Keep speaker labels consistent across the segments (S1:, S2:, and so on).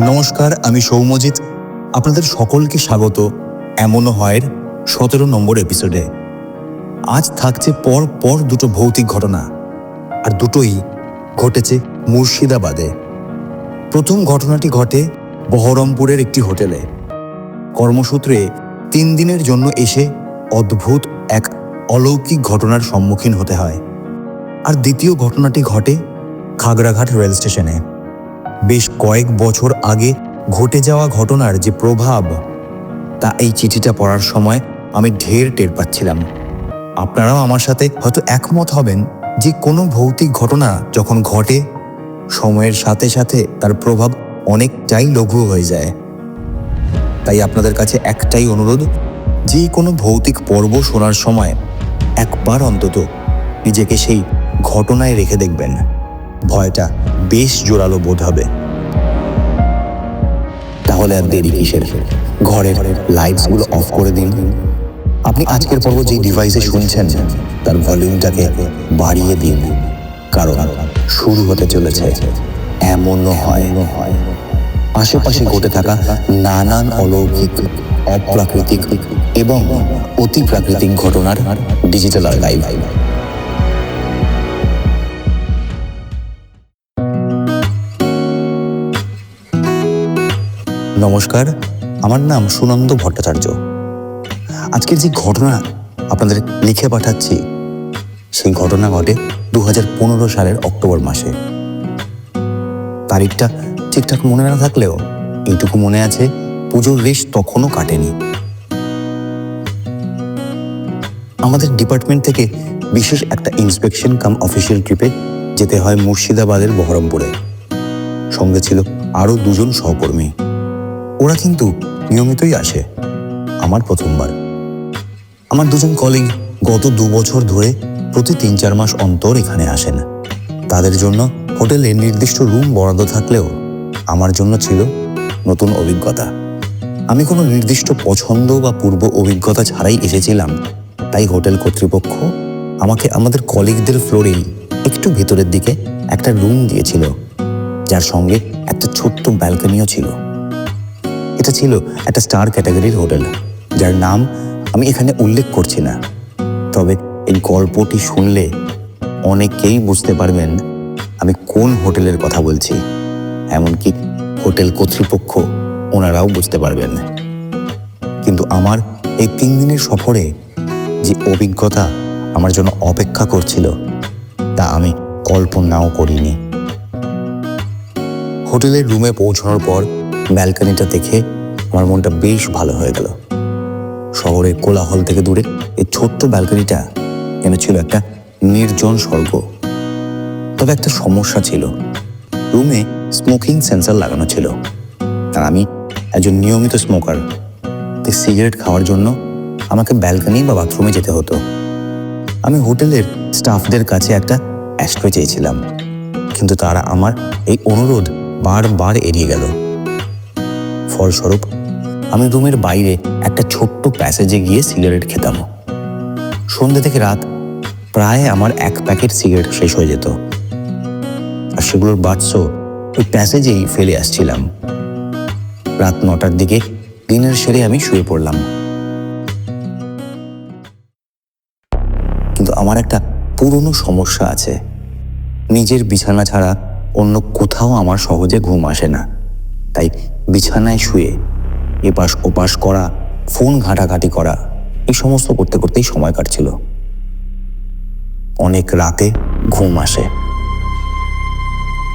S1: নমস্কার, আমি সৌম্যজিৎ আপনাদের সকলকে স্বাগত এমনও হয়ের সতেরো নম্বর এপিসোডে আজ থাকছে পর পর দুটো ভৌতিক ঘটনা, আর দুটোই ঘটেছে মুর্শিদাবাদে। প্রথম ঘটনাটি ঘটে বহরমপুরের একটি হোটেলে। কর্মসূত্রে তিন দিনের জন্য এসে অদ্ভুত এক অলৌকিক ঘটনার সম্মুখীন হতে হয়। আর দ্বিতীয় ঘটনাটি ঘটে খাগড়াঘাট রেল স্টেশনে বেশ কয়েক বছর আগে ঘটে যাওয়া ঘটনার যে প্রভাব, তা এই চিঠিটা পড়ার সময় আমি ঢের টের পাচ্ছিলাম। আপনারাও আমার সাথে হয়তো একমত হবেন যে কোনো ভৌতিক ঘটনা যখন ঘটে, সময়ের সাথে সাথে তার প্রভাব অনেকটাই লঘু হয়ে যায়। তাই আপনাদের কাছে একটাই অনুরোধ, যে কোনো ভৌতিক পর্ব শোনার সময় একবার অন্তত নিজেকে সেই ঘটনায় রেখে দেখবেন। ভয়টা বেশ জোরালো বোধ হবে। তাহলে আর দেরি কিসের? ঘরের লাইটসগুলো অফ করে দিন। আপনি আজকের পর্ব যে ডিভাইসে শুনছেন, তার ভলিউমটাকে বাড়িয়ে দিন। কারণ শুরু হতে চলেছে। এমনও হয়। আশেপাশে ঘটে থাকা নানান অলৌকিক, অপ্রাকৃতিক এবং অতি প্রাকৃতিক ঘটনার ডিজিটাল আর্কাইভ নমস্কার, আমার নাম সুনন্দ ভট্টাচার্য। আজকের যে ঘটনা আপনাদের লিখে পাঠাচ্ছি, সেই ঘটনা ঘটে দু হাজার পনেরো সালের অক্টোবর মাসে। তারিখটা ঠিকঠাক মনে না থাকলেও এইটুকু মনে আছে, পুজোর রেশ তখনও কাটেনি। আমাদের ডিপার্টমেন্ট থেকে বিশেষ একটা ইন্সপেকশন কাম অফিসিয়াল ট্রিপে যেতে হয় মুর্শিদাবাদের বহরমপুরে। সঙ্গে ছিল আরও দুজন সহকর্মী। ওরা কিন্তু নিয়মিতই আসে, আমার প্রথমবার। আমার দুজন কলিগ গত দু বছর ধরে প্রতি তিন চার মাস অন্তর এখানে আসেন। তাদের জন্য হোটেলে নির্দিষ্ট রুম বরাদ্দ থাকলেও আমার জন্য ছিল নতুন অভিজ্ঞতা। আমি কোনো নির্দিষ্ট পছন্দ বা পূর্ব অভিজ্ঞতা ছাড়াই এসেছিলাম, তাই হোটেল কর্তৃপক্ষ আমাকে আমাদের কলিগদের ফ্লোরেই একটু ভেতরের দিকে একটা রুম দিয়েছিল, যার সঙ্গে একটা ছোট্ট ব্যালকনিও ছিল। এটা ছিল একটা স্টার ক্যাটাগরির হোটেল। যার নাম আমি এখানে উল্লেখ করছি না। তবে এই গল্পটি শুনলে অনেকেই বুঝতে পারবেন আমি কোন হোটেলের কথা বলছি। এমনকি হোটেল কর্তৃপক্ষ ওনারাও বুঝতে পারবেন। কিন্তু আমার এই তিন দিনের সফরে যে অভিজ্ঞতা আমার জন্য অপেক্ষা করছিল, তা আমি কল্পনাও করিনি। হোটেলের রুমে পৌঁছানোর পর ব্যালকনিটা দেখে আমার মনটা বেশ ভালো হয়ে গেল। শহরের কোলাহল থেকে দূরে এই ছোট্ট ব্যালকনিটা যেন ছিল একটা নির্জন স্বর্গ। তবে একটা সমস্যা ছিল। রুমে স্মোকিং সেন্সার লাগানো ছিল। আর আমি একজন নিয়মিত স্মোকার সিগারেট খাওয়ার জন্য আমাকে ব্যালকনি বা বাথরুমে যেতে হতো। আমি হোটেলের স্টাফদের কাছে একটা অ্যাস্ট্রে চেয়েছিলাম। কিন্তু তারা আমার এই অনুরোধ বারবার এড়িয়ে গেল। ফলস্বরূপ আমি রুমের বাইরে একটা ছোট্ট প্যাসেজে গিয়ে সিগারেট খেতাম। সন্ধ্যে থেকে রাত, প্রায় আমার এক প্যাকেট সিগারেট শেষ হয়ে যেত। আর সেগুলোর বাটসও ওই প্যাসেজেই ফেলে আসছিলাম। রাত নটার দিকে ডিনার সেরে আমি শুয়ে পড়লাম। কিন্তু আমার একটা পুরনো সমস্যা আছে। নিজের বিছানা ছাড়া অন্য কোথাও আমার সহজে ঘুম আসে না। তাই বিছানায় শুয়ে এপাশ ওপাশ করা, ফোন ঘাঁটাঘাঁটি করা, এই সমস্ত করতে করতেই সময় কাটছিল। অনেক রাতে ঘুম আসে।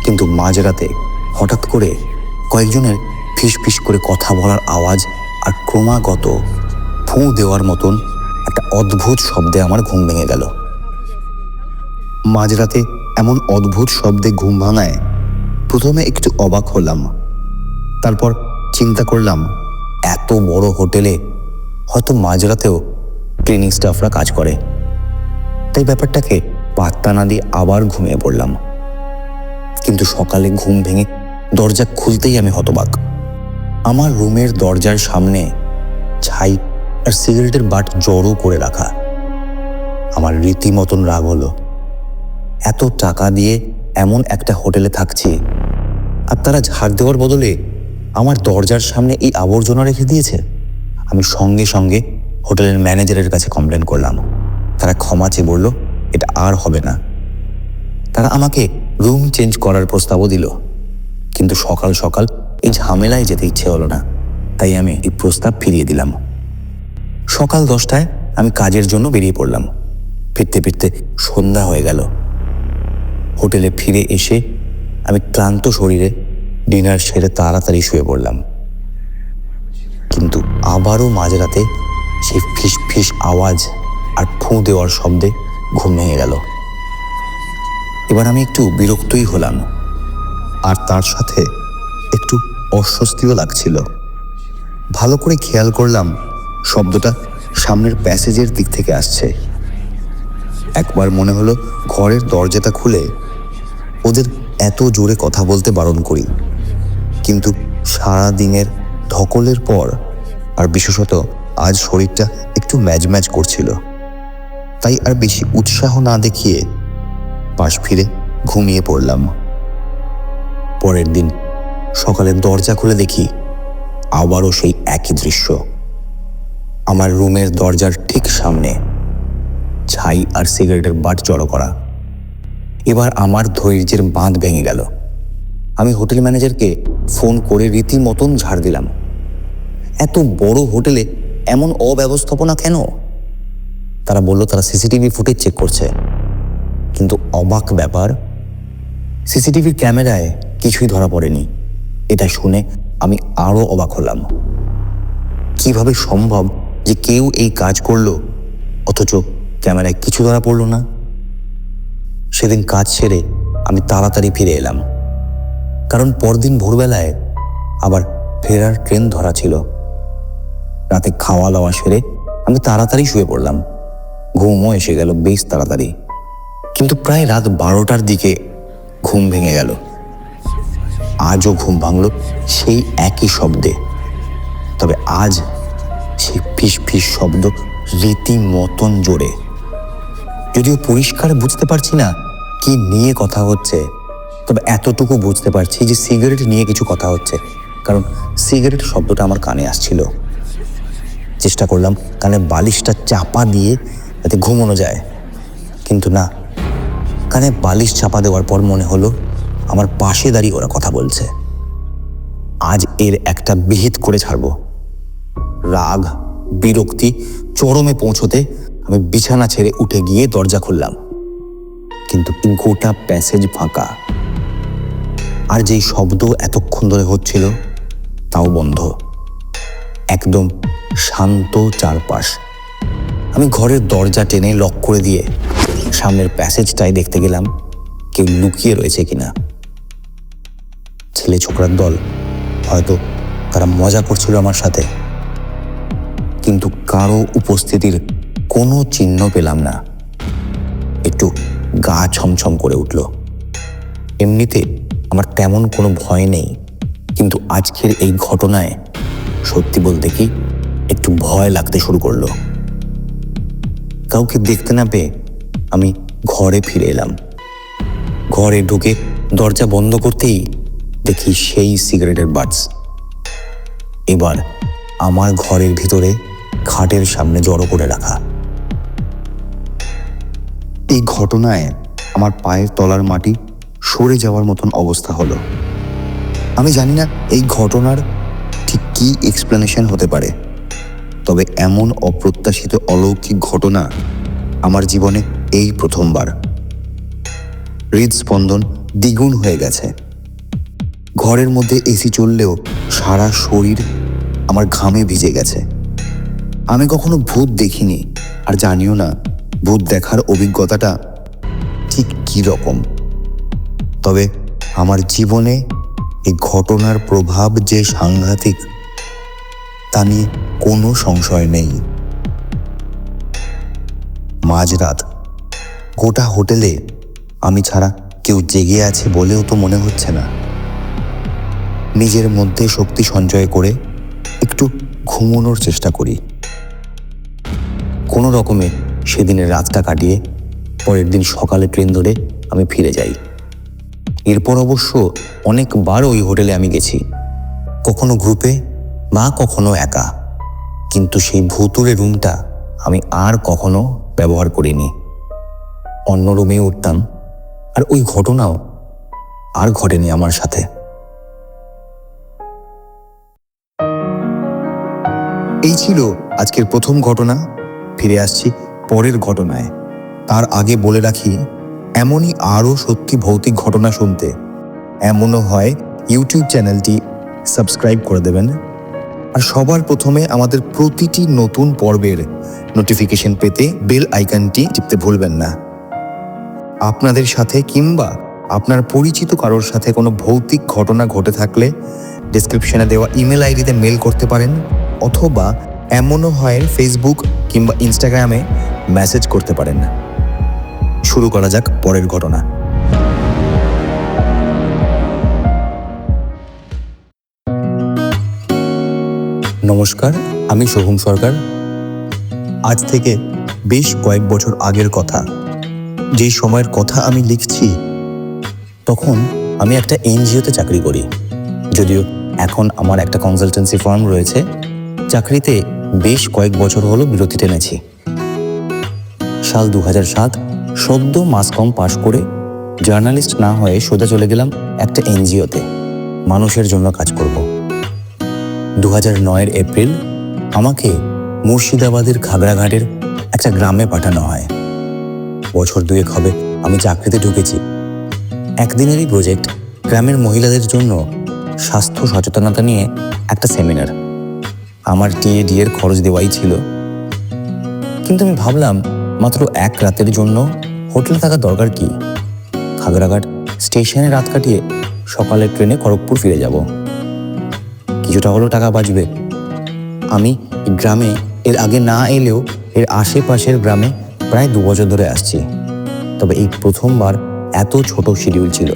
S1: কিন্তু মাঝরাতে হঠাৎ করে কয়েকজনের ফিস ফিস করে কথা বলার আওয়াজ আর ক্রমাগত ফুঁ দেওয়ার মতন একটা অদ্ভুত শব্দে আমার ঘুম ভেঙে গেল। মাঝরাতে এমন অদ্ভুত শব্দে ঘুম ভাঙায় প্রথমে একটু অবাক হলাম, তারপর চিন্তা করলাম এত বড় হোটেলে হয়তো মাঝরাতেও ট্রেনিং স্টাফরা কাজ করে। তাই ব্যাপারটাকে পাত্তা না দিয়ে আবার ঘুমিয়ে পড়লাম। কিন্তু সকালে ঘুম ভেঙে দরজা খুলতেই আমি হতবাক। আমার রুমের দরজার সামনে ছাই আর সিগারেটের বাট জড়ো করে রাখা। আমার রীতিমতন রাগ হলো, এত টাকা দিয়ে এমন একটা হোটেলে থাকছি, আর তারা ঝাড় দেওয়ার বদলে আমার দরজার সামনে এই আবর্জনা রেখে দিয়েছে? আমি সঙ্গে সঙ্গে হোটেলের ম্যানেজারের কাছে কমপ্লেন করলাম। তারা ক্ষমা চেয়ে বলল, এটা আর হবে না। তারা আমাকে রুম চেঞ্জ করার প্রস্তাবও দিল। কিন্তু সকাল সকাল এই ঝামেলায় যেতে ইচ্ছে হলো না। তাই আমি এই প্রস্তাব ফিরিয়ে দিলাম। সকাল দশটায় আমি কাজের জন্য বেরিয়ে পড়লাম। ফিরতে ফিরতে সন্ধ্যা হয়ে গেল। হোটেলে ফিরে এসে আমি ক্লান্ত শরীরে ডিনার সেরে তাড়াতাড়ি শুয়ে পড়লাম। কিন্তু আবারও মাঝরাতে সেই ফিস ফিস আওয়াজ আর ফুঁ দেওয়ার শব্দে ঘুম ভেঙে গেল। এবার আমি একটু বিরক্তই হলাম আর তার সাথে একটু অস্বস্তিও লাগছিল। ভালো করে খেয়াল করলাম শব্দটা সামনের প্যাসেজের দিক থেকে আসছে। একবার মনে হলো ঘরের দরজাটা খুলে ওদের এত জোরে কথা বলতে বারণ করি। কিন্তু সারা দিনের ধকলের পর আর বিশেষত আজ শরীরটা একটু ম্যাজ ম্যাজ করছিল। তাই আর বেশি উৎসাহ না দেখিয়ে পাশ ফিরে ঘুমিয়ে পড়লাম। পরের দিন সকালে দরজা খুলে দেখি আবারও সেই একই দৃশ্য। আমার রুমের দরজার ঠিক সামনে ছাই আর সিগারেটের বাট জড়ো করা। এবার আমার ধৈর্যের বাঁধ ভেঙে গেল। আমি হোটেল ম্যানেজারকে ফোন করে রীতিমতন ঝাড় দিলাম। এত বড় হোটেলে এমন অব্যবস্থাপনা কেন? তারা বলল, তারা সিসিটিভি ফুটেজ চেক করছে। কিন্তু অবাক ব্যাপার সিসিটিভির ক্যামেরায় কিছুই ধরা পড়েনি। এটা শুনে আমি আরও অবাক হলাম। কীভাবে সম্ভব যে কেউ এই কাজ করল, অথচ ক্যামেরায় কিছু ধরা পড়ল না? সেদিন কাজ সেরে আমি তাড়াতাড়ি ফিরে এলাম। কারণ পরদিন ভোরবেলায় আবার ফেরার ট্রেন ধরা ছিল। রাতে খাওয়া দাওয়া সেরে আমি তাড়াতাড়ি শুয়ে পড়লাম। ঘুমও এসে গেল বেশ তাড়াতাড়ি। কিন্তু প্রায় রাত বারোটার দিকে ঘুম ভেঙে গেল। আজও ঘুম ভাঙল সেই একই শব্দে। তবে আজ সেই ফিস ফিস শব্দ রীতিমতন জোরে। যদিও পরিষ্কার বুঝতে পারছি না কি নিয়ে কথা হচ্ছে। তবে এতটুকু বুঝতে পারছি যে সিগারেট নিয়ে কিছু কথা হচ্ছে। কারণ সিগারেট শব্দটা আমার কানে আসছিল। চেষ্টা করলাম কানে বালিশটা চাপা দিয়ে যাতে ঘুমোনো যায়। কিন্তু না, কানে বালিশ চাপা দেওয়ার পর মনে হলো আমার পাশে দাঁড়িয়ে ওরা কথা বলছে। আজ এর একটা বিহিত করে ছাড়বো। রাগ, বিরক্তি, চরমে পৌঁছতে আমি বিছানা ছেড়ে উঠে গিয়ে দরজা খুললাম। কিন্তু গোটা প্যাসেজ ফাঁকা। আর যেই শব্দ এতক্ষণ ধরে হচ্ছিল, তাও বন্ধ। একদম শান্ত চারপাশ। আমি ঘরের দরজা টেনে লক করে দিয়ে সামনের প্যাসেজটাই দেখতে গেলাম, কেউ লুকিয়ে রয়েছে কিনা। ছেলে ছোকরার দল, হয়তো তারা মজা করছিল আমার সাথে। কিন্তু কারও উপস্থিতির কোনো চিহ্ন পেলাম না। একটু গা ছমছম করে উঠল। এমনিতে আমার তেমন কোনো ভয় নেই। কিন্তু আজকের এই ঘটনায় সত্যি বলতে কি একটু ভয় লাগতে শুরু করল। কাউকে দেখতে না পেয়ে আমি ঘরে ফিরে এলাম। ঘরে ঢুকে দরজা বন্ধ করতেই দেখি সেই সিগারেটের বাটস। এবার আমার ঘরের ভিতরে খাটের সামনে জড়ো করে রাখা। এই ঘটনায় আমার পায়ের তলার মাটি সরে যাওয়ার মতন অবস্থা হলো। আমি জানি না এই ঘটনার ঠিক কী এক্সপ্লেনেশন হতে পারে। তবে এমন অপ্রত্যাশিত অলৌকিক ঘটনা আমার জীবনে এই প্রথমবার। হৃদস্পন্দন দ্বিগুণ হয়ে গেছে। ঘরের মধ্যে এসি চললেও সারা শরীর আমার ঘামে ভিজে গেছে। আমি কখনো ভূত দেখিনি, আর জানিও না, ভূত দেখার অভিজ্ঞতাটা ঠিক কী রকম। তবে আমার জীবনে এই ঘটনার প্রভাব যে সাংঘাতিক, তা নিয়ে কোনো সংশয় নেই। মাঝরাত, গোটা হোটেলে আমি ছাড়া কেউ জেগে আছে বলেও তো মনে হচ্ছে না। নিজের মধ্যে শক্তি সঞ্চয় করে একটু ঘুমোনোর চেষ্টা করি। কোনো রকমে সেদিনের রাতটা কাটিয়ে পরের দিন সকালে ট্রেন ধরে আমি ফিরে যাই। এরপর অবশ্য অনেকবার ওই হোটেলে আমি গেছি। কখনো গ্রুপে বা কখনো একা। কিন্তু সেই ভুতুরে রুমটা আমি আর কখনো ব্যবহার করিনি। অন্য রুমে উঠতাম, আর ওই ঘটনাও আর ঘটেনি আমার সাথে। এই ছিল আজকের প্রথম ঘটনা। ফিরে আসছি পরের ঘটনায়। তার আগে বলে রাখি এমনই আরও সত্যি ভৌতিক ঘটনা শুনতে। এমনও হয় ইউটিউব চ্যানেলটি সাবস্ক্রাইব করে দেবেন। আর সবার প্রথমে আমাদের প্রতিটি নতুন পর্বের নোটিফিকেশন পেতে বেল আইকনটি টিপতে ভুলবেন না। আপনাদের সাথে কিংবা আপনার পরিচিত কারোর সাথে কোনো ভৌতিক ঘটনা ঘটে থাকলে ডিসক্রিপশনে দেওয়া ইমেল আইডিতে মেল করতে পারেন, অথবা এমনও হয় ফেসবুক কিংবা ইনস্টাগ্রামে মেসেজ করতে পারেন। শুরু করা যাক পরের ঘটনা। নমস্কার, আমি সোহম সরকার। আজ থেকে বেশ কয়েক বছর আগের কথা। যেই সময়ের কথা আমি লিখছি, তখন আমি একটা এনজিওতে চাকরি করি। যদিও এখন আমার একটা কনসালটেন্সি ফার্ম রয়েছে, চাকরিতে বেশ কয়েক বছর হলো বিরতি টেনেছি। সাল দু সাত সদ্য মাস কম পাশ করে জার্নালিস্ট না হয়ে সোজা চলে গেলাম একটা এনজিওতে। মানুষের জন্য কাজ করব। দু হাজার নয়ের এপ্রিল আমাকে মুর্শিদাবাদের খাগড়াঘাটের একটা গ্রামে পাঠানো হয়। বছর দুয়েক হবে আমি চাকরিতে ঢুকেছি। একদিনেরই প্রজেক্ট গ্রামের মহিলাদের জন্য স্বাস্থ্য সচেতনতা নিয়ে একটা সেমিনার। আমার টিএডি এর খরচ দেওয়াই ছিল। কিন্তু আমি ভাবলাম মাত্র এক রাতের জন্য হোটেলে থাকা দরকার কি? খাগড়াঘাট স্টেশনে রাত কাটিয়ে সকালের ট্রেনে খড়গপুর ফিরে যাব। কিছুটা হলেও টাকা বাঁচবে। আমি গ্রামে এর আগে না এলেও এর আশেপাশের গ্রামে প্রায় দু বছর ধরে আসছি। তবে এই প্রথমবার এত ছোট শিডিউল ছিল।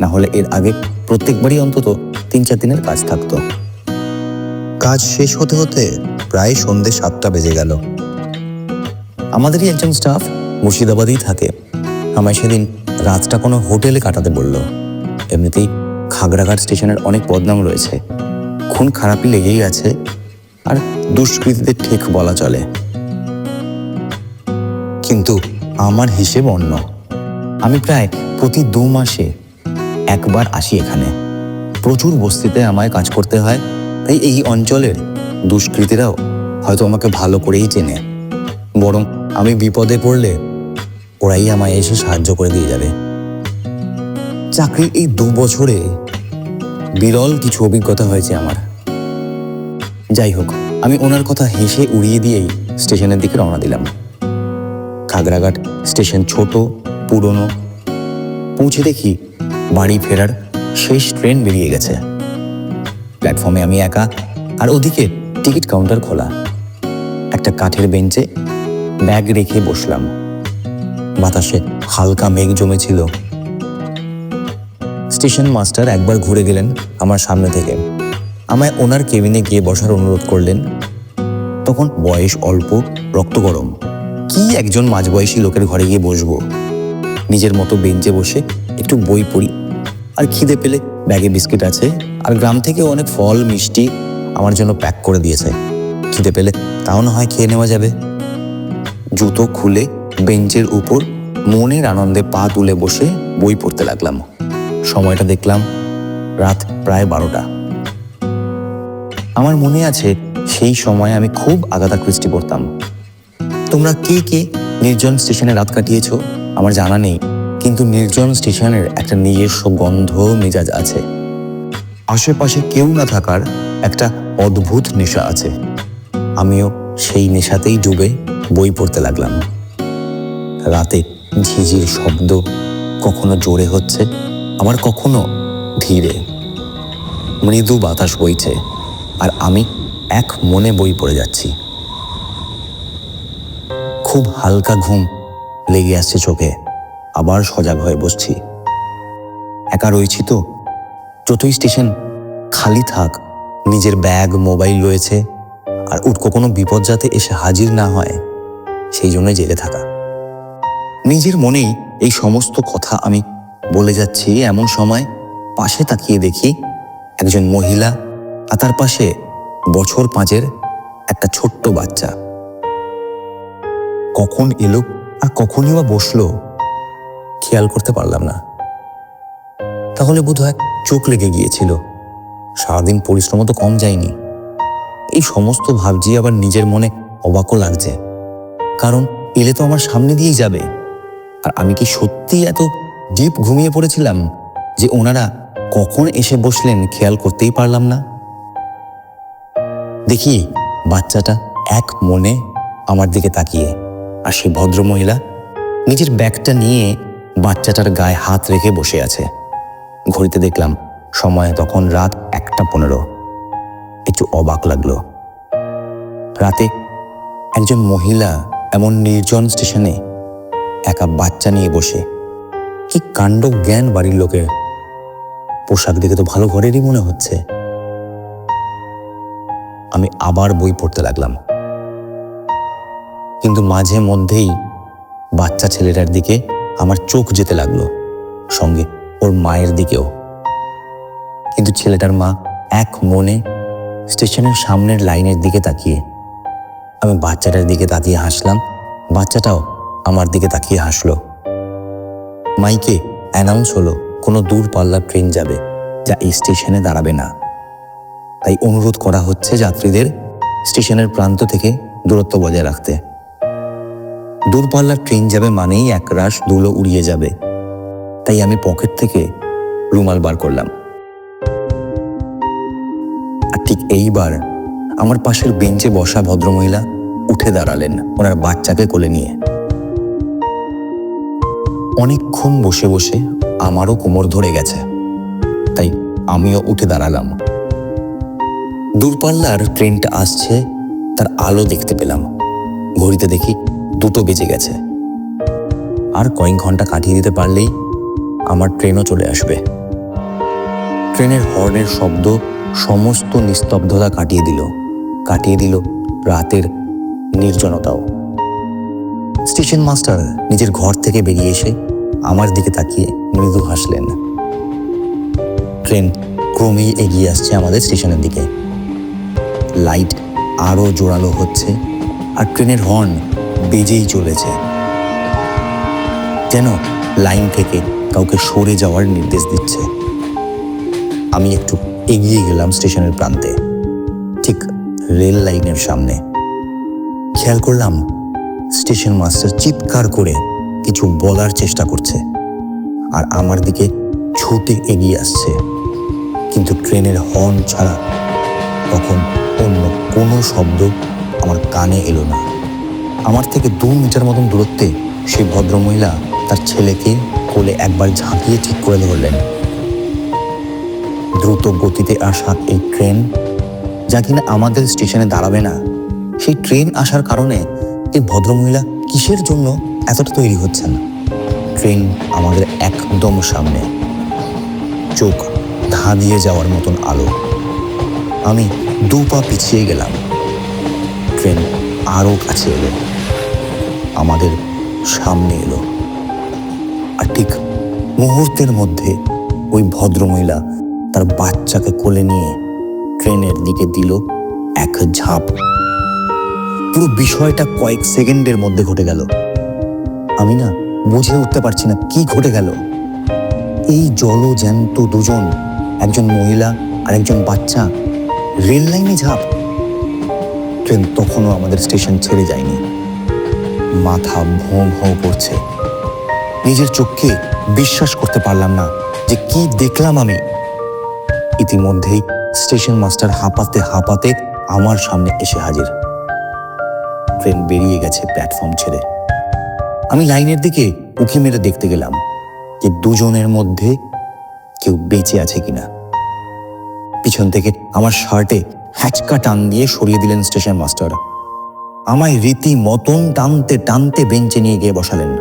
S1: না হলে এর আগে প্রত্যেকবারই অন্তত তিন চার দিনের কাজ থাকতো। কাজ শেষ হতে হতে প্রায় সন্ধে সাতটা বেজে গেল। আমাদেরই একজন স্টাফ মুর্শিদাবাদেই থাকে। আমায় সেদিন রাতটা কোনো হোটেলে কাটাতে বলল। এমনিতেই খাগড়াঘাট স্টেশনের অনেক বদনাম রয়েছে। খুন খারাপই লেগেই আছে, আর দুষ্কৃতীদের ঠিক বলা চলে। কিন্তু আমার হিসেব অন্য। আমি প্রায় প্রতি দু মাসে একবার আসি এখানে। প্রচুর বস্তিতে আমায় কাজ করতে হয়, তাই এই অঞ্চলের দুষ্কৃতীরাও হয়তো আমাকে ভালো করেই চেনে। বরং আমি বিপদে পড়লে ওরাই আমায় এসে সাহায্য করে দিয়ে যাবে। চাকরির এই দু বছরে বিরল কিছু অভিজ্ঞতা হয়েছে আমার। যাই হোক, আমি ওনার কথা হেসে উড়িয়ে দিয়েই স্টেশনের দিকে রওনা দিলাম। খাগড়াঘাট স্টেশন ছোট, পুরনো। পৌঁছে দেখি বাড়ি ফেরার শেষ ট্রেন বেরিয়ে গেছে। প্ল্যাটফর্মে আমি একা, আর ওদিকে টিকিট কাউন্টার খোলা। একটা কাঠের বেঞ্চে ব্যাগ রেখে বসলাম। বাতাসে হালকা মেঘ জমেছিল। স্টেশন মাস্টার একবার ঘুরে গেলেন আমার সামনে থেকে। আমায় ওনার কেবিনে গিয়ে বসার অনুরোধ করলেন। তখন বয়স অল্প, রক্ত গরম। কি একজন মাঝবয়সী লোকের ঘরে গিয়ে বসবো? নিজের মতো বেঞ্চে বসে একটু বই পড়ি। আর খিদে পেলে ব্যাগে বিস্কিট আছে। আর গ্রাম থেকে অনেক ফল, মিষ্টি আমার জন্য প্যাক করে দিয়েছে। খিদে পেলে তাও না হয় খেয়ে নেওয়া যাবে। জুতো খুলে বেঞ্চের উপর মনের আনন্দে পা তুলে বসে বই পড়তে লাগলাম। সময়টা দেখলাম রাত প্রায় বারোটা। আমার মনে আছে সেই সময় আমি খুব আগাতা কৃষ্টি পড়তাম। তোমরা কে কে নির্জন স্টেশনে রাত কাটিয়েছ আমার জানা নেই, কিন্তু নির্জন স্টেশনের একটা নিজস্ব গন্ধ মেজাজ আছে। আশেপাশে কেউ না থাকার একটা অদ্ভুত নেশা আছে। আমিও সেই নেশাতেই ডুবে বই পড়তে লাগলাম। রাতে ঝিঝির শব্দ কখনো জোরে হচ্ছে, আবার কখনো ধীরে। মৃদু বাতাস বইছে, আর আমি এক মনে বই পড়ে যাচ্ছি। খুব হালকা ঘুম লেগে আসছে চোখে, আবার সজাগ হয়ে বসছি। একা রয়েছি তো, যতই স্টেশন খালি থাক, নিজের ব্যাগ, মোবাইল রয়েছে আর উটকো কোনো বিপদ যাতে এসে হাজির না হয়, সেই জন্যই জেলে থাকা। নিজের মনেই এই সমস্ত কথা আমি বলে যাচ্ছি এমন সময় পাশে তাকিয়ে দেখি একজন মহিলা আর তার পাশে বছর পাঁচের একটা ছোট্ট বাচ্চা। কখন এলো আর কখনই বা বসল খেয়াল করতে পারলাম না। তাহলে বোধহয় চোখ লেগে গিয়েছিল। সারাদিন পরিশ্রম তো কম যায়নি। এই সমস্ত ভাবছি আবার নিজের মনে অবাকও লাগছে। কারণ এলে তো আমার সামনে দিয়েই যাবে। আর আমি কি সত্যি এত ডিপ ঘুমিয়ে পড়েছিলাম যে ওনারা কখন এসে বসলেন খেয়াল করতেই পারলাম না? দেখি বাচ্চাটা এক মনে আমার দিকে তাকিয়ে। আর সেই ভদ্রমহিলা নিজের ব্যাগটা নিয়ে বাচ্চাটার গায়ে হাত রেখে বসে আছে। ঘড়িতে দেখলাম সময় তখন রাত একটা পনেরো। একটু অবাক লাগল। রাতে একজন মহিলা এমন নির্জন স্টেশনে একা বাচ্চা নিয়ে বসে। কি কাণ্ড জ্ঞান বাড়ির লোকের। পোশাক দেখে তো ভালো ঘরেরই মনে হচ্ছে। আমি আবার বই পড়তে লাগলাম। কিন্তু মাঝে মধ্যেই বাচ্চা ছেলেটার দিকে আমার চোখ যেতে লাগল, সঙ্গে ওর মায়ের দিকেও। কিন্তু ছেলেটার মা এক মনে স্টেশনের সামনের লাইনের দিকে তাকিয়ে। আমি বাচ্চাটার দিকে তাকিয়ে হাসলাম। বাচ্চাটাও আমার দিকে তাকিয়ে হাসলো। মাইকে অ্যানাউন্স হলো, কোনো দূর পাল্লার ট্রেন যাবে, যা এই স্টেশনে দাঁড়াবে না। তাই অনুরোধ করা হচ্ছে যাত্রীদের স্টেশনের প্রান্ত থেকে দূরত্ব বজায় রাখতে। দূরপাল্লার ট্রেন যাবে মানেই একরাশ ধুলো উড়িয়ে যাবে। তাই আমি পকেট থেকে রুমাল বার করলাম। ঠিক এইবার আমার পাশের বেঞ্চে বসা ভদ্রমহিলা উঠে দাঁড়ালেন ওনার বাচ্চাকে কোলে নিয়ে। অনেকক্ষণ বসে বসে আমারও কোমর ধরে গেছে, তাই আমিও উঠে দাঁড়ালাম। দূরপাল্লার ট্রেনটা আসছে, তার আলো দেখতে পেলাম। ঘড়িতে দেখি দুটো বেজে গেছে। আর কয়েক ঘণ্টা কাটিয়ে দিতে পারলেই আমার ট্রেনও চলে আসবে। ট্রেনের হর্নের শব্দ সমস্ত নিস্তব্ধতা কাটিয়ে দিল কাটিয়ে দিল রাতের নির্জনতাও। স্টেশন মাস্টার নিজের ঘর থেকে বেরিয়ে এসে আমার দিকে তাকিয়ে মৃদু হাসলেন। ট্রেন ক্রমেই এগিয়ে আসছে আমাদের স্টেশনের দিকে। লাইট আরও জোরালো হচ্ছে আর ট্রেনের হর্ন বেজেই চলেছে। যেন লাইন থেকে কাউকে সরে যাওয়ার নির্দেশ দিচ্ছে। আমি একটু এগিয়ে গেলাম স্টেশনের প্রান্তে। ঠিক রেল লাইনের সামনে। খেয়াল করলাম স্টেশন মাস্টার চিৎকার করে কিছু বলার চেষ্টা করছে আর আমার দিকে ছুটে এগিয়ে আসছে। কিন্তু ট্রেনের হর্ন ছাড়া তখন অন্য কোনো শব্দ আমার কানে এলো না। আমার থেকে দু মিটার মতন দূরত্বে সেই ভদ্রমহিলা তার ছেলেকে কোলে একবার ঝাঁকিয়ে ঠিক করে ধরলেন। দ্রুত গতিতে আসা এই ট্রেন, যা কিনা আমাদের স্টেশনে দাঁড়াবে না। সেই ট্রেন আসার কারণে এই ভদ্রমহিলা কিসের জন্য এতটা তৈরি হচ্ছেন? ট্রেন আমাদের একদম সামনে। চোখ ধা দিয়ে যাওয়ার মতন আলো। আমি দু পা পিছিয়ে গেলাম। ট্রেন আরও কাছে এলো। আমাদের সামনে এলো। আর ঠিক মুহূর্তের মধ্যে ওই ভদ্রমহিলা তার বাচ্চাকে কোলে নিয়ে ট্রেনের দিকে দিল এক ঝাঁপ। পুরো বিষয়টা কয়েক সেকেন্ডের মধ্যে ঘটে গেল। আমি না বুঝে উঠতে পারছি না কি ঘটে গেল। এই জলজ্যান্ত দুজন, একজন মহিলা আর একজন বাচ্চা, রেল লাইনে ঝাঁপ। ট্রেন তখনও আমাদের স্টেশন ছেড়ে যায়নি। মাথা ভোঁ ভোঁ করছে। নিজের চোখকে বিশ্বাস করতে পারলাম না যে কি দেখলাম আমি। ইতিমধ্যেই স্টেশন মাস্টার হাঁপাতে হাঁপাতে আমার সামনে এসে হাজির। ট্রেন বেরিয়ে গেছে প্ল্যাটফর্ম ছেড়ে। আমি লাইনের দিকে উঁকি মেরে দেখতে গেলাম যে দুজনের মধ্যে কেউ বেঁচে আছে কিনা। পিছন থেকে আমার শার্টে হ্যাচকা টান দিয়ে সরিয়ে দিলেন স্টেশন মাস্টার। আমায় রীতি মতন টানতে টানতে বেঞ্চে নিয়ে গিয়ে বসালেন।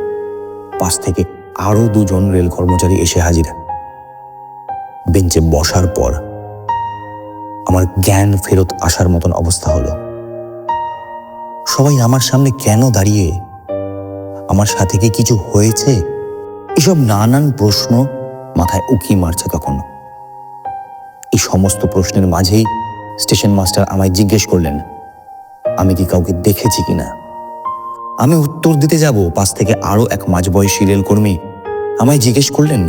S1: পাশ থেকে আরও দুজন রেল কর্মচারী এসে হাজির। বেঞ্চে বসার পর আমার জ্ঞান ফেরত আসার মতন অবস্থা হলো। সবাই আমার সামনে কেন দাঁড়িয়ে আমার সাথে কি কিছু হয়েছে? এসব নানান প্রশ্ন মাথায় উকি মারছে তখন এই সমস্ত প্রশ্নের মাঝেই স্টেশন মাস্টার আমায় জিজ্ঞেস করলেন, আমি কি কাউকে দেখেছি কিনা আমি উত্তর দিতে যাব, পাশ থেকে আরও এক মাঝবয়সী রেলকর্মী আমায় জিজ্ঞেস করলেন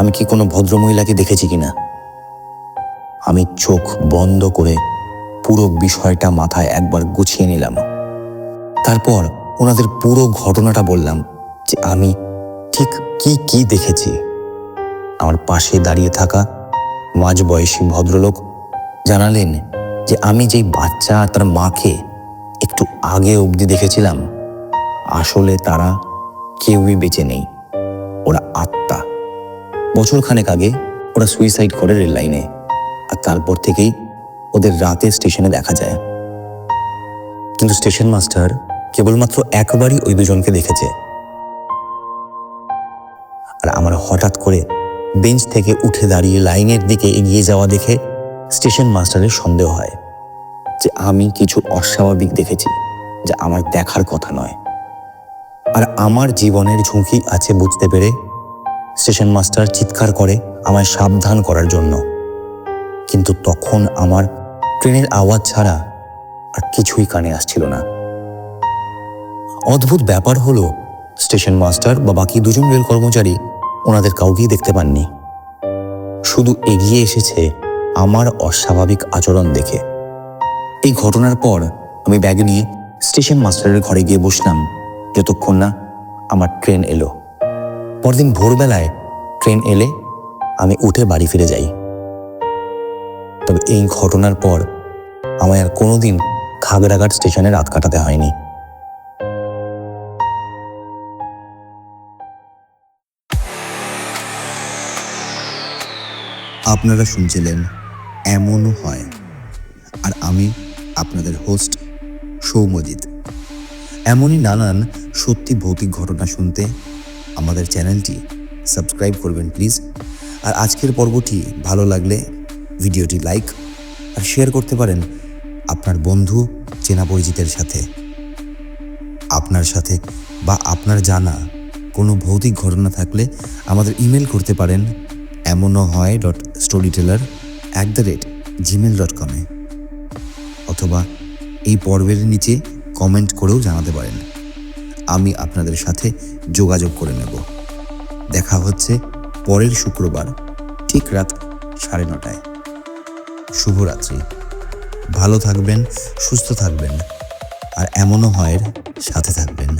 S1: আমি কি কোনো ভদ্রমহিলাকে দেখেছি কিনা? আমি চোখ বন্ধ করে পুরো বিষয়টা মাথায় একবার গুছিয়ে নিলাম। তারপর ওনাদের পুরো ঘটনাটা বললাম যে আমি ঠিক কি কি দেখেছি। আমার পাশে দাঁড়িয়ে থাকা মাঝবয়সী ভদ্রলোক জানালেন যে আমি যেই বাচ্চা তার মাকে একটু আগে অবধি দেখেছিলাম, আসলে তারা কেউই বেঁচে নেই। ওরা আত্মা। বছরখানেক আগে ওরা সুইসাইড করে রেল লাইনে। আর তারপর থেকেই ওদের রাতে স্টেশনে দেখা যায়। কিন্তু স্টেশন মাস্টার কেবলমাত্র একবারই ওই দুজনকে দেখেছে। আর আমার হঠাৎ করে বেঞ্চ থেকে উঠে দাঁড়িয়ে লাইনের দিকে এগিয়ে যাওয়া দেখে স্টেশন মাস্টারের সন্দেহ হয় যে আমি কিছু অস্বাভাবিক দেখেছি যা আমার দেখার কথা নয়। আর আমার জীবনের ঝুঁকি আছে বুঝতে পেরে স্টেশন মাস্টার চিৎকার করে আমায় সাবধান করার জন্য। কিন্তু তখন আমার ট্রেনের আওয়াজ ছাড়া আর কিছুই কানে আসছিল না। অদ্ভুত ব্যাপার হলো, স্টেশন মাস্টার বা বাকি দুজন রেল কর্মচারী ওনাদের কাউকেই দেখতে পাননি। শুধু এগিয়ে এসেছে আমার অস্বাভাবিক আচরণ দেখে। এই ঘটনার পর আমি ব্যাগ নিয়ে স্টেশন মাস্টারের ঘরে গিয়ে বসলাম, যতক্ষণ না আমার ট্রেন এলো। পরদিন ভোরবেলায় ট্রেন এলে আমি উঠে বাড়ি ফিরে যাই। তবে এই ঘটনার পর আমায় আর কোনোদিন খাগড়াঘাট স্টেশনে রাত কাটাতে হয়নি।
S2: আপনারা শুনছিলেন এমনও হয়। আর আমি আপনাদের হোস্ট সৌমজিৎ এমনই নানান সত্যি ভৌতিক ঘটনা শুনতে আমাদের চ্যানেলটি সাবস্ক্রাইব করবেন, প্লিজ। আর আজকের পর্বটি ভালো লাগলে ভিডিওটি লাইক আর শেয়ার করতে পারেন আপনার বন্ধু চেনা পরিচিতের সাথে। আপনার সাথে বা আপনার জানা কোনো ভৌতিক ঘটনা থাকলে আমাদের ইমেল করতে পারেন এমনও হয় dot story teller at the rate gmail dot কমে অথবা এই পর্বের নিচে কমেন্ট করেও জানাতে পারেন। আমি আপনাদের সাথে যোগাযোগ করে নেব। দেখা হচ্ছে পরের শুক্রবার, ঠিক রাত সাড়ে নটায়। শুভরাত্রি। ভালো থাকবেন, সুস্থ থাকবেন, আর এমনও হয়ের সাথে থাকবেন।